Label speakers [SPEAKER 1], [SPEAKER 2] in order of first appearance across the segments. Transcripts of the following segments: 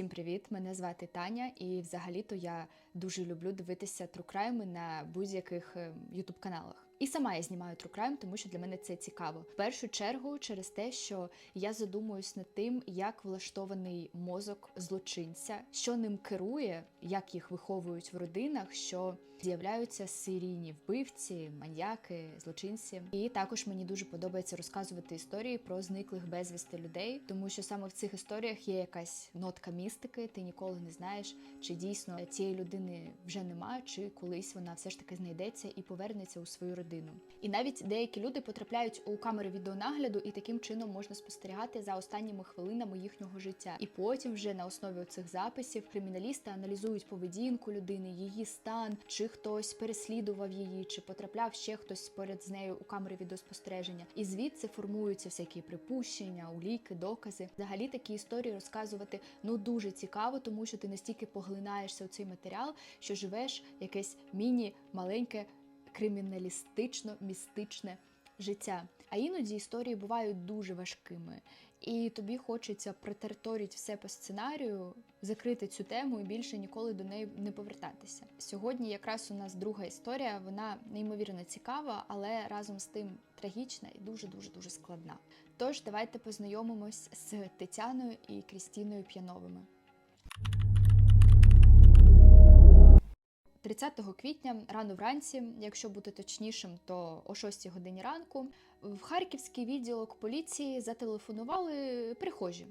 [SPEAKER 1] Всім привіт! Мене звати Таня, і взагалі-то я дуже люблю дивитися трукрайми на будь-яких ютуб каналах. І сама я знімаю трукрайм, тому що для мене це цікаво. В першу чергу через те, що я задумуюсь над тим, як влаштований мозок злочинця, що ним керує, як їх виховують в родинах, що з'являються серійні вбивці, маньяки, злочинці. І також мені дуже подобається розказувати історії про зниклих безвісти людей, тому що саме в цих історіях є якась нотка містики. Ти ніколи не знаєш, чи дійсно цієї людини вже немає, чи колись вона все ж таки знайдеться і повернеться у свою родину. І навіть деякі люди потрапляють у камери відеонагляду, і таким чином можна спостерігати за останніми хвилинами їхнього життя. І потім, вже на основі цих записів, криміналісти аналізують поведінку людини, її стан, чи хтось переслідував її, чи потрапляв ще хтось поряд з нею у камери відеоспостереження. І звідси формуються всякі припущення, уліки, докази. Взагалі такі історії розказувати ну дуже цікаво, тому що ти настільки поглинаєшся у цей матеріал, що живеш якесь міні маленьке криміналістично-містичне життя. А іноді історії бувають дуже важкими, і тобі хочеться протерторити все по сценарію, закрити цю тему і більше ніколи до неї не повертатися. Сьогодні якраз у нас друга історія, вона неймовірно цікава, але разом з тим трагічна і дуже дуже дуже складна. Тож давайте познайомимось з Тетяною і Крістіною П'яновими. 30 квітня рано вранці, якщо бути точнішим, то о 6 годині ранку, в Харківський відділок поліції зателефонували перехожі,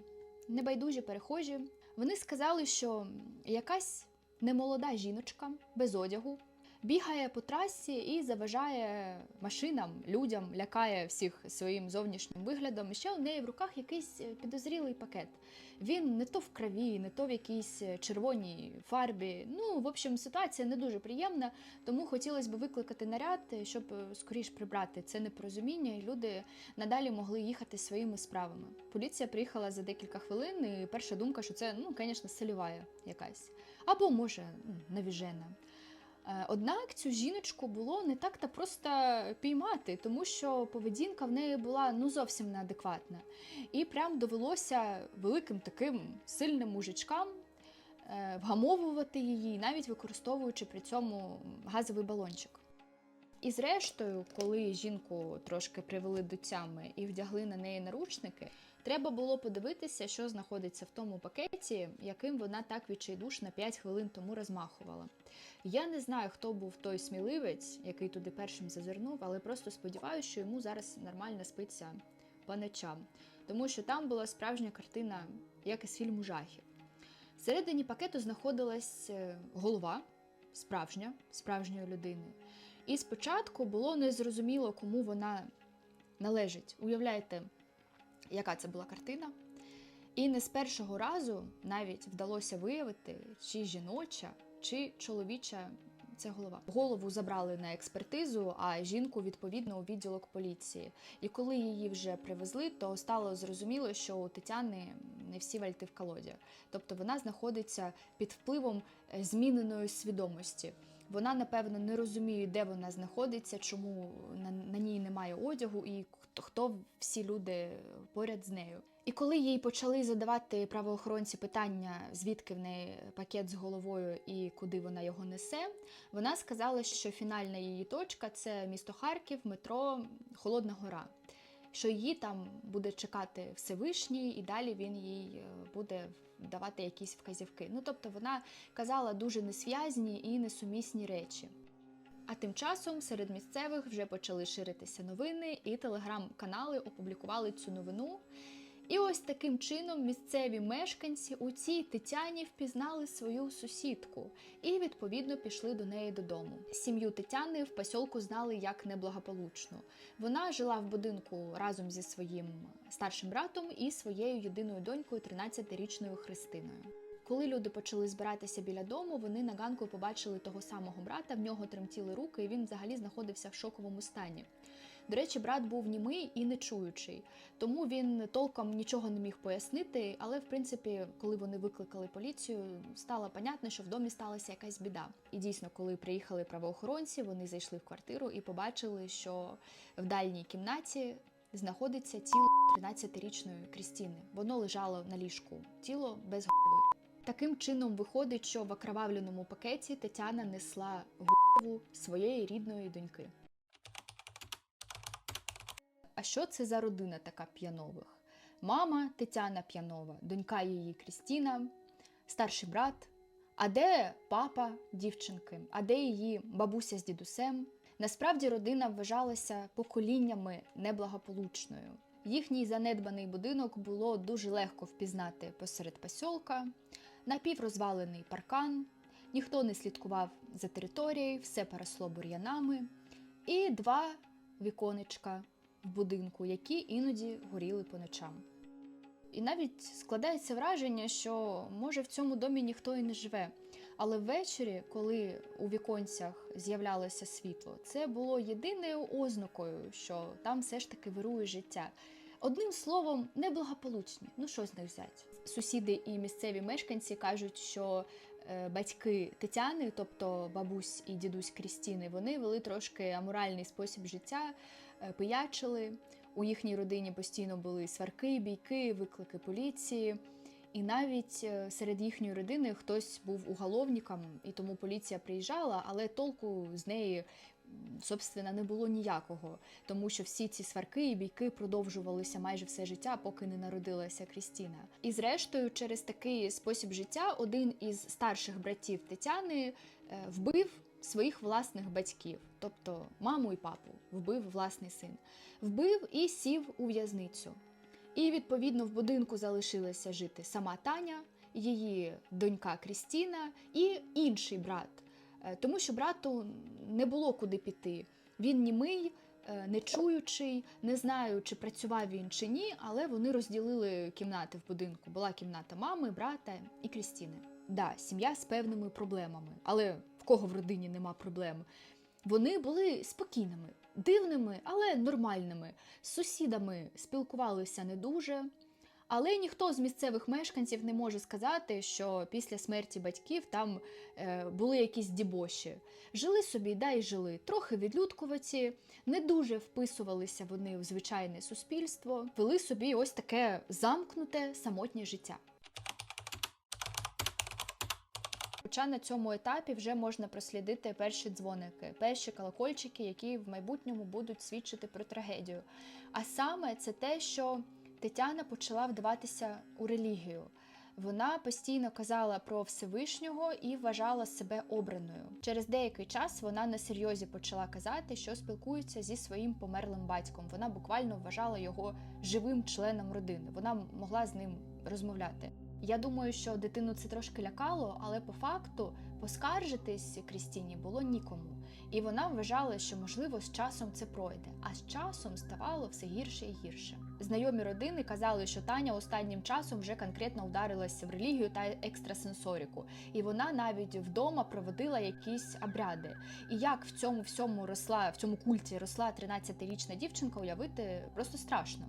[SPEAKER 1] небайдужі перехожі. Вони сказали, що якась немолода жіночка без одягу бігає по трасі і заважає машинам, людям, лякає всіх своїм зовнішнім виглядом. І ще у неї в руках якийсь підозрілий пакет. Він не то в крові, не то в якійсь червоній фарбі. Ну, в общем, ситуація не дуже приємна, тому хотілося б викликати наряд, щоб скоріш прибрати це непорозуміння, і люди надалі могли їхати своїми справами. Поліція приїхала за декілька хвилин, і перша думка, що це, ну, звісно, солівая якась. Або, може, навіжена. Однак цю жіночку було не так та просто піймати, тому що поведінка в неї була ну зовсім неадекватна. І прям довелося великим таким сильним мужичкам вгамовувати її, навіть використовуючи при цьому газовий балончик. І зрештою, коли жінку трошки привели до тями і вдягли на неї наручники, треба було подивитися, що знаходиться в тому пакеті, яким вона так відчайдушно 5 хвилин тому розмахувала. Я не знаю, хто був той сміливець, який туди першим зазирнув, але просто сподіваюся, що йому зараз нормально спиться по ночам. Тому що там була справжня картина, як із фільму жахів. Всередині пакету знаходилась голова справжня, справжньої людини. І спочатку було незрозуміло, кому вона належить. Уявляєте, яка це була картина? І не з першого разу навіть вдалося виявити, чи жіноча, чи чоловіча це голова. Голову забрали на експертизу, а жінку відповідно у відділок поліції. І коли її вже привезли, то стало зрозуміло, що у Тетяни не всі вальти в колоді. Тобто вона знаходиться під впливом зміненої свідомості. Вона, напевно, не розуміє, де вона знаходиться, чому на, на ній немає одягу, і хто, хто всі люди поряд з нею. І коли їй почали задавати правоохоронці питання, звідки в неї пакет з головою і куди вона його несе, вона сказала, що фінальна її точка це місто Харків, метро Холодна Гора. Що її там буде чекати Всевишній, і далі він їй буде давати якісь вказівки. Ну тобто вона казала дуже несв'язні і несумісні речі. А тим часом серед місцевих вже почали ширитися новини, і телеграм-канали опублікували цю новину. І ось таким чином місцеві мешканці у цій Тетяні впізнали свою сусідку і відповідно пішли до неї додому. Сім'ю Тетяни в посілку знали як неблагополучну. Вона жила в будинку разом зі своїм старшим братом і своєю єдиною донькою, 13-річною Христиною. Коли люди почали збиратися біля дому, вони на ганку побачили того самого брата, в нього тремтіли руки, і він взагалі знаходився в шоковому стані. До речі, брат був німий і нечуючий, тому він толком нічого не міг пояснити. Але, в принципі, коли вони викликали поліцію, стало понятно, що в домі сталася якась біда. І дійсно, коли приїхали правоохоронці, вони зайшли в квартиру і побачили, що в дальній кімнаті знаходиться тіло 13-річної Крістіни. Воно лежало на ліжку, тіло без голови. Таким чином виходить, що в окровавленому пакеті Тетяна несла голову своєї рідної доньки. А що це за родина така п'янових? Мама Тетяна П'янова, донька її Крістіна, старший брат. А де папа дівчинки? А де її бабуся з дідусем? Насправді родина вважалася поколіннями неблагополучною. Їхній занедбаний будинок було дуже легко впізнати посеред посілка, напіврозвалений паркан, ніхто не слідкував за територією, все поросло бур'янами, і два віконечка в будинку, які іноді горіли по ночам. І навіть складається враження, що може в цьому домі ніхто і не живе. Але ввечері, коли у віконцях з'являлося світло, це було єдиною ознакою, що там все ж таки вирує життя. Одним словом, неблагополучні. Ну що з них взяти? Сусіди і місцеві мешканці кажуть, що е, батьки Тетяни, тобто бабусь і дідусь Крістіни, вони вели трошки аморальний спосіб життя, пиячили. У їхній родині постійно були сварки, бійки, виклики поліції. І навіть е, серед їхньої родини хтось був уголовником, і тому поліція приїжджала, але толку з неї собственно не було ніякого, тому що всі ці сварки і бійки продовжувалися майже все життя, поки не народилася Крістіна. І зрештою, через такий спосіб життя, один із старших братів Тетяни е, вбив своїх власних батьків, тобто маму і папу, вбив власний син, вбив і сів у в'язницю. І відповідно в будинку залишилася жити сама Таня, її донька Крістіна і інший брат, Е, тому що брату не було куди піти. Він німий, е, нечуючий, не знаю, чи працював він чи ні, але вони розділили кімнати в будинку. Була кімната мами, брата і Крістіни. Да, сім'я з певними проблемами, але кого в родині нема проблем? Вони були спокійними, дивними, але нормальними. З сусідами спілкувалися не дуже. Але ніхто з місцевих мешканців не може сказати, що після смерті батьків там е, були якісь дібоші. Жили собі, да й жили, трохи відлюдкуваті, не дуже вписувалися вони в звичайне суспільство, вели собі ось таке замкнуте самотнє життя. Хоча на цьому етапі вже можна прослідити перші дзвоники, перші колокольчики, які в майбутньому будуть свідчити про трагедію. А саме це те, що Тетяна почала вдаватися у релігію. Вона постійно казала про Всевишнього і вважала себе обраною. Через деякий час вона на серйозі почала казати, що спілкується зі своїм померлим батьком. Вона буквально вважала його живим членом родини. Вона могла з ним розмовляти. Я думаю, що дитину це трошки лякало, але по факту поскаржитись Крістіні було нікому. І вона вважала, що можливо з часом це пройде, а з часом ставало все гірше і гірше. Знайомі родини казали, що Таня останнім часом вже конкретно вдарилася в релігію та екстрасенсоріку, і вона навіть вдома проводила якісь обряди. І як в цьому всьому росла, в цьому культі росла 13-річна дівчинка, уявити просто страшно.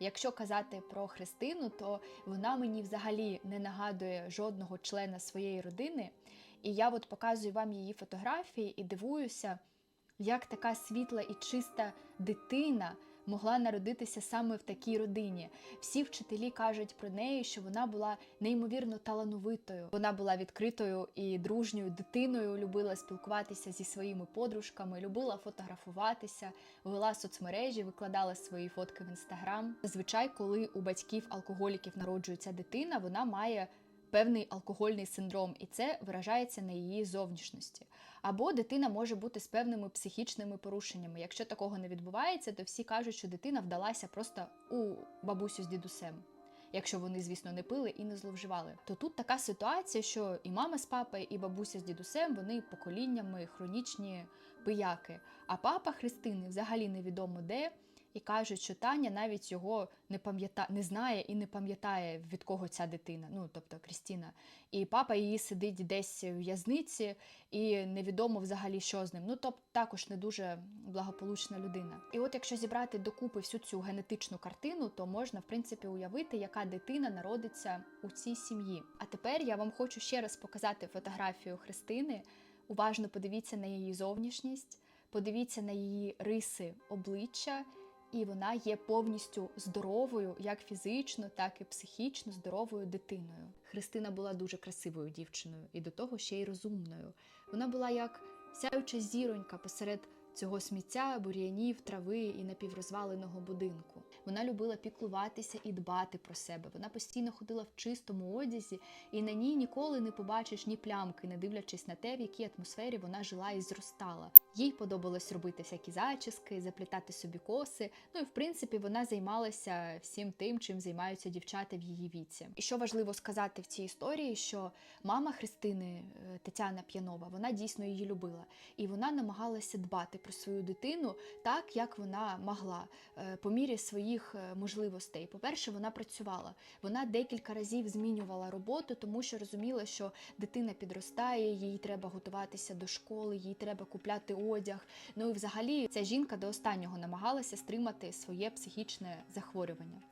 [SPEAKER 1] Якщо казати про Христину, то вона мені взагалі не нагадує жодного члена своєї родини. І я от показую вам її фотографії і дивуюся, як така світла і чиста дитина могла народитися саме в такій родині. Всі вчителі кажуть про неї, що вона була неймовірно талановитою. Вона була відкритою і дружньою дитиною, любила спілкуватися зі своїми подружками, любила фотографуватися, вела соцмережі, викладала свої фотки в інстаграм. Зазвичай, коли у батьків алкоголіків народжується дитина, вона має певний алкогольний синдром, і це виражається на її зовнішності. Або дитина може бути з певними психічними порушеннями. Якщо такого не відбувається, то всі кажуть, що дитина вдалася просто у бабусю з дідусем. Якщо вони, звісно, не пили і не зловживали, то тут така ситуація, що і мама з папою, і бабуся з дідусем вони поколіннями хронічні пияки. А папа Христини взагалі невідомо де, і кажуть, що Таня навіть його не пам'ятає, не знає і не пам'ятає, від кого ця дитина, ну тобто Крістіна. І папа її сидить десь в в'язниці, і невідомо взагалі, що з ним. Ну тобто також не дуже благополучна людина. І от якщо зібрати докупи всю цю генетичну картину, то можна в принципі уявити, яка дитина народиться у цій сім'ї. А тепер я вам хочу ще раз показати фотографію Христини. Уважно подивіться на її зовнішність, подивіться на її риси обличчя і вона є повністю здоровою, як фізично, так і психічно здоровою дитиною. Христина була дуже красивою дівчиною і до того ще й розумною. Вона була як сяюча зіронька посеред цього сміття, бур'янів, трави і напіврозваленого будинку. Вона любила піклуватися і дбати про себе. Вона постійно ходила в чистому одязі, і на ній ніколи не побачиш ні плямки, не дивлячись на те, в якій атмосфері вона жила і зростала. Їй подобалось робити всякі зачіски, заплітати собі коси. Ну і в принципі вона займалася всім тим, чим займаються дівчата в її віці. І що важливо сказати в цій історії, що мама Христини е, Тетяна П'янова, вона дійсно її любила, і вона намагалася дбати про свою дитину так, як вона могла, е, по мірі своїх е, можливостей. По-перше, вона працювала. Вона декілька разів змінювала роботу, тому що розуміла, що дитина підростає, їй треба готуватися до школи, їй треба купляти одяг. Ну і взагалі ця жінка до останнього намагалася стримати своє психічне захворювання.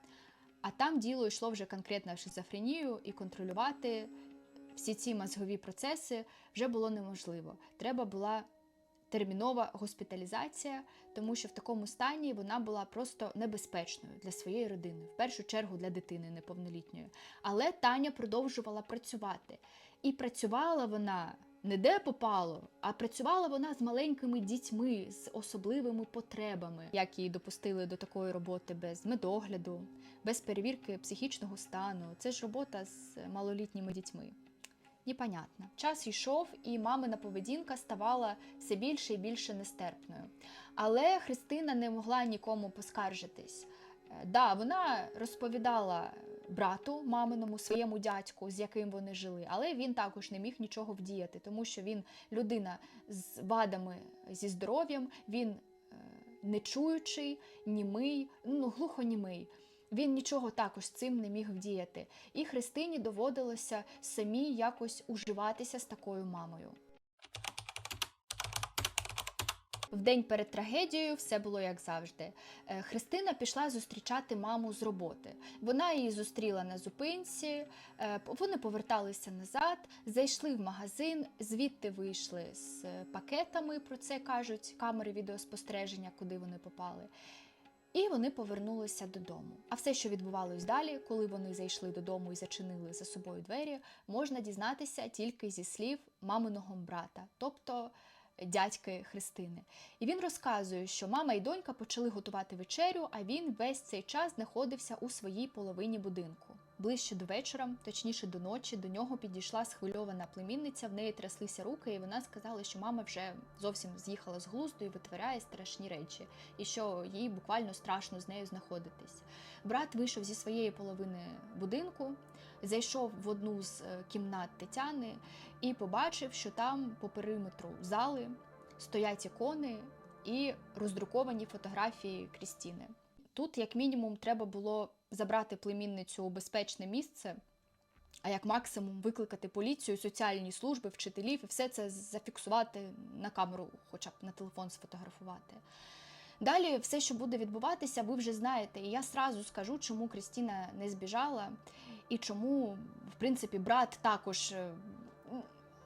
[SPEAKER 1] А там діло йшло вже конкретно в шизофренію, і контролювати всі ці мозгові процеси вже було неможливо. Треба була термінова госпіталізація, тому що в такому стані вона була просто небезпечною для своєї родини, в першу чергу для дитини неповнолітньої. Але Таня продовжувала працювати. І працювала вона не де попало, а працювала вона з маленькими дітьми з особливими потребами, як її допустили до такої роботи без медогляду, без перевірки психічного стану. Це ж робота з малолітніми дітьми. Непонятно. Час йшов, і мамина поведінка ставала все більше і більше нестерпною. Але Христина не могла нікому поскаржитись. Е, Да, вона розповідала брату маминому, своєму дядьку, з яким вони жили, але він також не міг нічого вдіяти, тому що він людина з вадами зі здоров'ям, він е, нечуючий, німий, ну глухонімий. Він нічого також цим не міг вдіяти. І Христині доводилося самій якось уживатися з такою мамою. В день перед трагедією все було як завжди. Е, Христина пішла зустрічати маму з роботи. Вона її зустріла на зупинці, е, вони поверталися назад, зайшли в магазин, звідти вийшли з пакетами, про це кажуть камери відеоспостереження, куди вони попали. І вони повернулися додому. А все, що відбувалось далі, коли вони зайшли додому і зачинили за собою двері, можна дізнатися тільки зі слів маминого брата, тобто дядьки Христини. І він розказує, що мама і донька почали готувати вечерю, а він весь цей час знаходився у своїй половині будинку. Ближче до вечора, точніше до ночі, до нього підійшла схвильована племінниця, в неї тряслися руки, і вона сказала, що мама вже зовсім з'їхала з глузду і витворяє страшні речі, і що їй буквально страшно з нею знаходитись. Брат вийшов зі своєї половини будинку, зайшов в одну з е, кімнат Тетяни і побачив, що там по периметру зали стоять ікони і роздруковані фотографії Крістіни. Тут, як мінімум, треба було забрати племінницю у безпечне місце, а як максимум викликати поліцію, соціальні служби, вчителів і все це зафіксувати на камеру, хоча б на телефон сфотографувати. Далі все, що буде відбуватися, ви вже знаєте. І я сразу скажу, чому Крістіна не збіжала, і чому, в принципі, брат також е,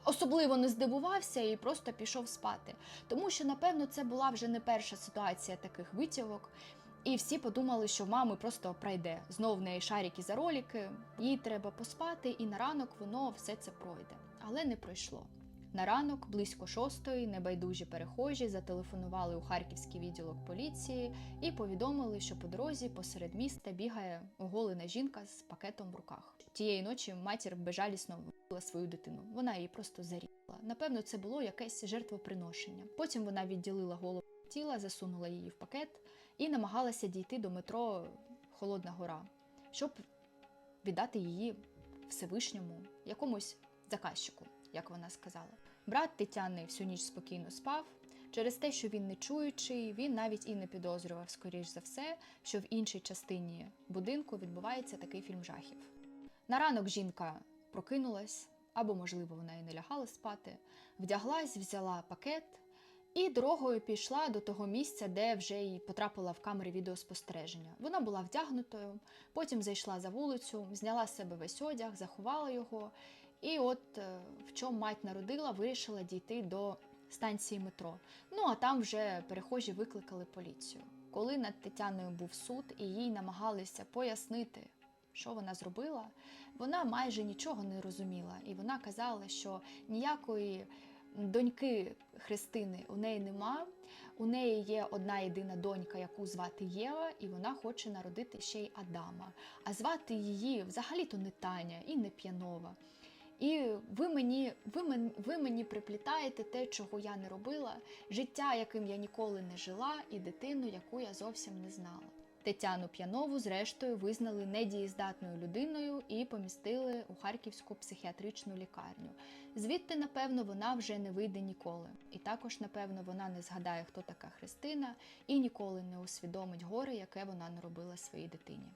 [SPEAKER 1] особливо не здивувався і просто пішов спати. Тому що, напевно, це була вже не перша ситуація таких витівок. І всі подумали, що мами просто пройде. Знов в неї шарики за ролики, їй треба поспати, і на ранок воно все це пройде. Але не пройшло. На ранок, близько шостої, небайдужі перехожі зателефонували у харківський відділок поліції і повідомили, що по дорозі посеред міста бігає оголена жінка з пакетом в руках. Тієї ночі матір безжалісно вбила свою дитину. Вона її просто зарізала. Напевно, це було якесь жертвоприношення. Потім вона відділила голову тіла, засунула її в пакет і намагалася дійти до метро Холодна Гора, щоб віддати її Всевишньому якомусь заказчику, як вона сказала. Брат Тетяни всю ніч спокійно спав. Через те, що він не чуючий, він навіть і не підозрював, скоріш за все, що в іншій частині будинку відбувається такий фільм жахів. На ранок жінка прокинулась, або, можливо, вона і не лягала спати, вдяглась, взяла пакет і дорогою пішла до того місця, де вже їй потрапила в камери відеоспостереження. Вона була вдягнутою, потім зайшла за вулицю, зняла з себе весь одяг, заховала його. І от е, в чому мать народила, вирішила дійти до станції метро. Ну а там вже перехожі викликали поліцію. Коли над Тетяною був суд і їй намагалися пояснити, що вона зробила, вона майже нічого не розуміла. І вона казала, що ніякої доньки Христини у неї нема. У неї є одна єдина донька, яку звати Єва, і вона хоче народити ще й Адама. А звати її взагалі-то не Таня і не П'янова. І ви мені, ви, мен, ви мені приплітаєте те, чого я не робила, життя, яким я ніколи не жила, і дитину, яку я зовсім не знала. Тетяну П'янову, зрештою, визнали недієздатною людиною і помістили у Харківську психіатричну лікарню. Звідти, напевно, вона вже не вийде ніколи. І також, напевно, вона не згадає, хто така Христина, і ніколи не усвідомить горе, яке вона наробила своїй дитині.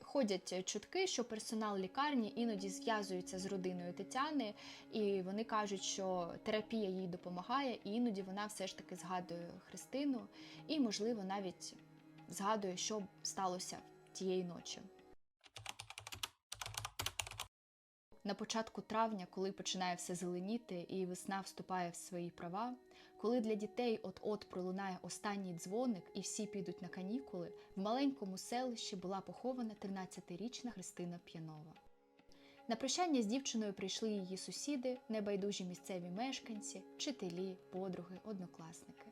[SPEAKER 1] Ходять чутки, що персонал лікарні іноді зв'язується з родиною Тетяни, і вони кажуть, що терапія їй допомагає, і іноді вона все ж таки згадує Христину, і, можливо, навіть згадує, що сталося тієї ночі. На початку травня, коли починає все зеленіти і весна вступає в свої права, коли для дітей от-от пролунає останній дзвоник і всі підуть на канікули, в маленькому селищі була похована 13-річна Христина П'янова. На прощання з дівчиною прийшли її сусіди, небайдужі місцеві мешканці, вчителі, подруги, однокласники.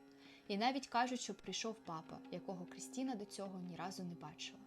[SPEAKER 1] І навіть кажуть, що прийшов папа, якого Крістіна до цього ні разу не бачила.